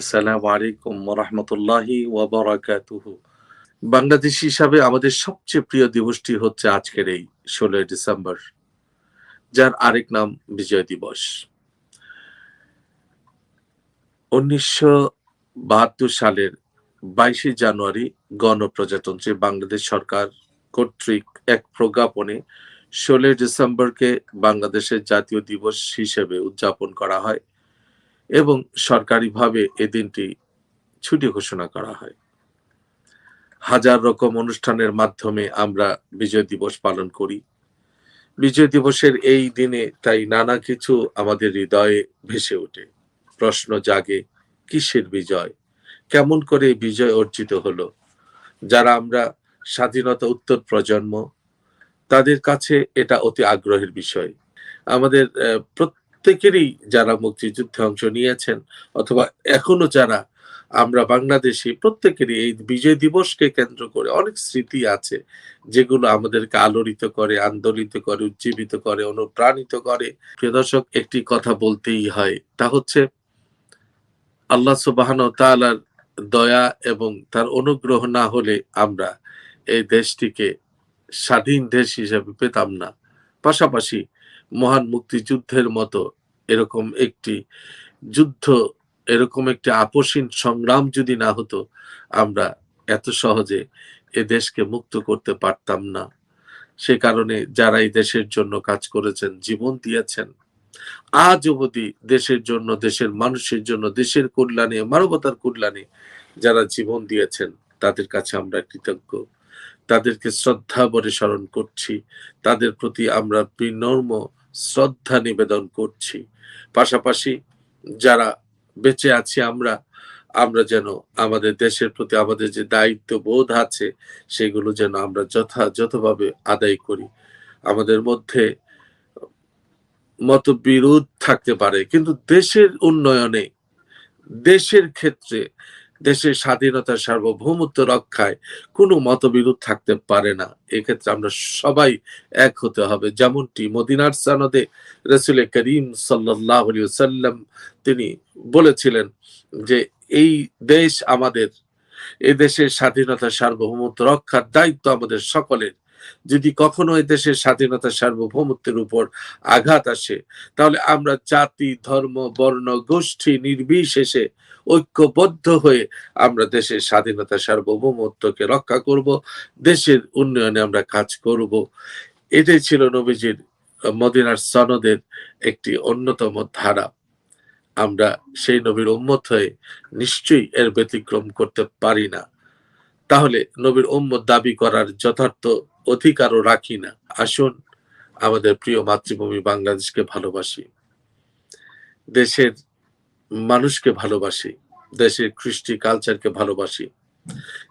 আসসালামু আলাইকুম রহমতুল্লাহি ওয়াবারাকাতুহু বাংলাদেশ হিসাবে আমাদের সবচেয়ে প্রিয় দিবসটি হচ্ছে আজকের এই ষোলোই ডিসেম্বর, যার আরেক নাম বিজয় দিবস। উনিশশো বাহাত্তর সালের বাইশে জানুয়ারি গণপ্রজাতন্ত্রী বাংলাদেশ সরকার কর্তৃক এক প্রজ্ঞাপনে ষোলোই ডিসেম্বরকে বাংলাদেশের জাতীয় দিবস হিসেবে উদযাপন করা হয়। এবং সরকারিভাবে এ দিনটি ছুটি ঘোষণা করা হয়। হাজার রকম অনুষ্ঠানের মাধ্যমে আমরা বিজয় দিবস পালন করি। বিজয় দিবসের এই দিনে তাই নানা কিছু আমাদের হৃদয়ে ভেসে ওঠে। প্রশ্ন জাগে কিসের বিজয়? কেমন করে বিজয় অর্জিত হলো? যারা আমরা স্বাধীনতা উত্তর প্রজন্ম তাদের কাছে এটা অতি আগ্রহের বিষয়। আমাদের আহ, প্রত্যেকেরই যারা মুক্তিযুদ্ধে অংশ নিয়েছেন অথবা এখনও যারা, আমরা বাংলাদেশি প্রত্যেকেরই এই বিজয় দিবসকে কেন্দ্র করে অনেক স্মৃতি আছে, যেগুলো আমাদেরকে আলোড়িত করে, আন্দোলিত করে, উজ্জীবিত করে, অনুপ্রাণিত করে। প্রিয় দর্শক, একটি কথা বলতেই হয়, তা হচ্ছে আল্লাহ সুবাহান তাআলার দয়া এবং তার অনুগ্রহ না হলে আমরা এই দেশটিকে স্বাধীন দেশ হিসেবে পেতাম না। পাশাপাশি মহান মুক্তিযুদ্ধের মতো এরকম একটি যুদ্ধ, এরকম একটি আপসীন সংগ্রাম যদি না হতো, আমরা এত সহজে এ দেশকে মুক্ত করতে পারতাম না। সে কারণে যারা এই দেশের জন্য কাজ করেছেন, জীবন দিয়েছেন, আজ অবধি দেশের জন্য, দেশের মানুষের জন্য, দেশের কল্যাণে, মানবতার কল্যাণে যারা জীবন দিয়েছেন, তাদের কাছে আমরা কৃতজ্ঞ। তাদেরকে শ্রদ্ধা বলে স্মরণ করছি। তাদের প্রতি আমরা বিনম্র শ্রদ্ধা নিবেদন করছি। পাশাপাশি যারা বেঁচে আছি আমরা আমরা যেন আমাদের দেশের প্রতি আমাদের যে দায়িত্ব বোধ আছে, সেগুলো যেন আমরা যথাযথভাবে আদায় করি। আমাদের মধ্যে মতবিরোধ থাকতে পারে, কিন্তু দেশের উন্নয়নে, দেশের ক্ষেত্রে দেশের স্বাধীনতা সার্বভৌমত্ব রক্ষায় কোনো মতবিরোধ থাকতে পারে না। এক্ষেত্রে আমরা সবাই এক হতে হবে। যেমনটি মদিনার সানদে রসুল করিম সাল্লাহ সাল্লাম তিনি বলেছিলেন যে, এই দেশ আমাদের এদেশের দেশের স্বাধীনতা সার্বভৌমত্ব রক্ষার দায়িত্ব আমাদের সকলের। যদি কখনো দেশের স্বাধীনতা সার্বভৌমত্বের উপর আঘাত আসে, তাহলে আমরা জাতি, ধর্ম, বর্ণ, গোষ্ঠী নির্বিশেষে ঐক্যবদ্ধ হয়ে আমরা দেশের স্বাধীনতা সার্বভৌমত্বকে রক্ষা করব, দেশের উন্নয়নে আমরা কাজ করব। এটাই ছিল নবীজির মদিনার সনদের একটি অন্যতম ধারা। আমরা সেই নবীর উম্মত হয়ে নিশ্চয়ই এর ব্যতিক্রম করতে পারি না। তাহলে নবীর উম্মত দাবি করার যথার্থ অধিকারও রাখি না। আসুন, আমাদের প্রিয় মাতৃভূমি বাংলাদেশকে ভালোবাসি। দেশের মানুষকে ভালোবাসি, দেশের কৃষ্টি কালচারকে ভালোবাসি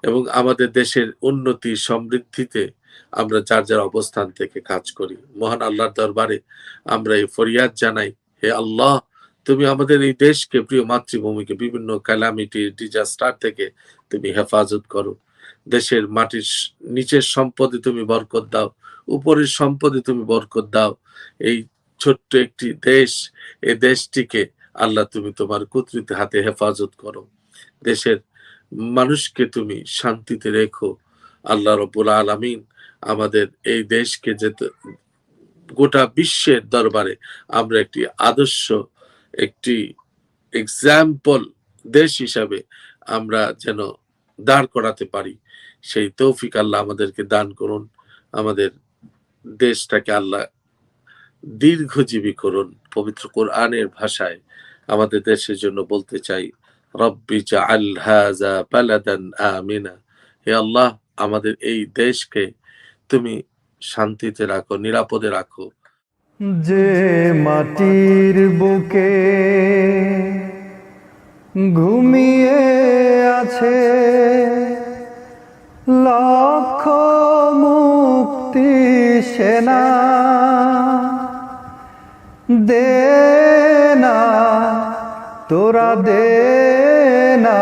এবং আমাদের দেশের উন্নতি সমৃদ্ধিতে আমরা যার যার অবস্থান থেকে কাজ করি। মহান আল্লাহর দরবারে আমরা এই ফরিয়াদ জানাই, হে আল্লাহ, তুমি আমাদের এই দেশকে, প্রিয় মাতৃভূমিকে, বিভিন্ন ক্যালামিটি ডিজাস্টার থেকে তুমি হেফাজত করো। দেশের মাটির নিচের সম্পদে তুমি বরকত দাও, উপরের সম্পদে তুমি বরকত দাও। এই ছোট্ট একটি দেশ এই দেশটিকে আল্লাহ তুমি তোমার কুদরত হাতে হেফাজত করো। দেশের মানুষকে তুমি শান্তিতে রেখো। আল্লাহ রবুল আলমিন আমাদের এই দেশকে যেতে, গোটা বিশ্বের দরবারে আমরা একটি আদর্শ, একটি এক্সাম্পল দেশ হিসাবে আমরা যেন দাঁড় করাতে পারি। সেই তৌফিক আল্লাহ আমাদেরকে দান করুন। আমাদের দেশটাকে আল্লাহ দীর্ঘজীবী করুন। পবিত্র কোরআনের ভাষায় আমাদের দেশের জন্য বলতে চাই, রব্বি আমিনা। হে আল্লাহ, আমাদের এই দেশকে তুমি শান্তিতে রাখো, নিরাপদে রাখো। যে মাটির বুকে ঘুমিয়ে লক্ষ মুক্তি সেনা। দে না তোরা দে না।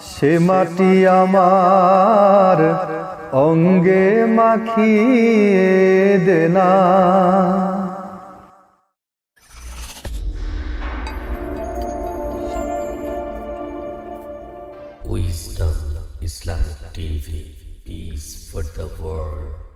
সে মাটি আমার অঙ্গে মাখিয়ে দেনা Islamic TV. Peace for the world.